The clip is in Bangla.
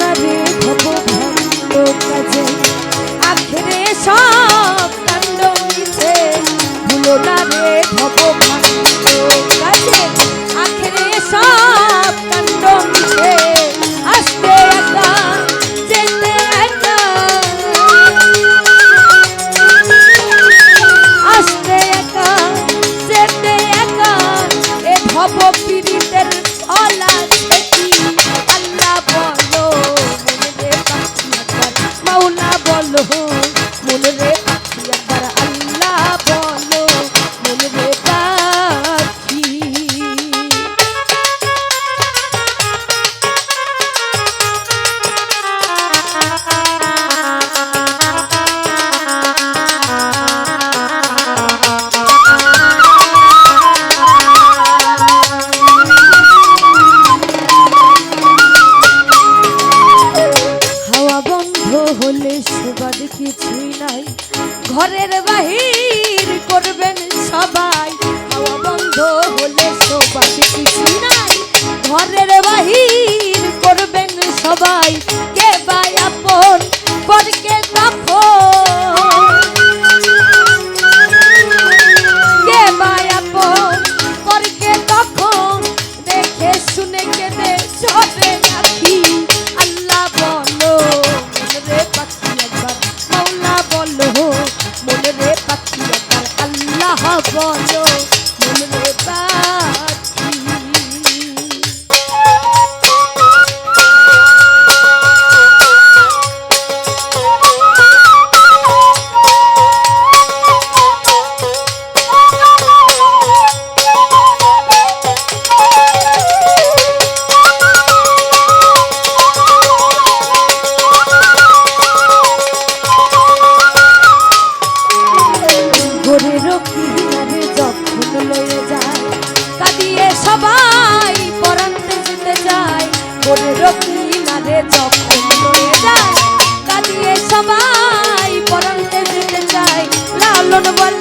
না রে ভব ভক্ত কাজে। আখেরে সব কাণ্ড মিছে ভুলো না রে ভব ভক্ত কাজে। আখেরে সব কাণ্ড মিছে, আসতে একা, যেতে একা। আসতে একা, যেতে একা, এ ভব পীড়িতের অলা কিছুই নাই। ঘরের বাহির করবেন সবাই। হাওয়া বন্ধ হলে সবাই কিছুই নাই। ঘরের বাহির করবেন সবাই। যখন লয়ে যায়, কাঁদিয়ে সবাই পরান্তে যেতে যায়। করে রকি যখন যায়, কাঁদিয়ে সবাই পরান্তে যেতে যায়। লালন বলে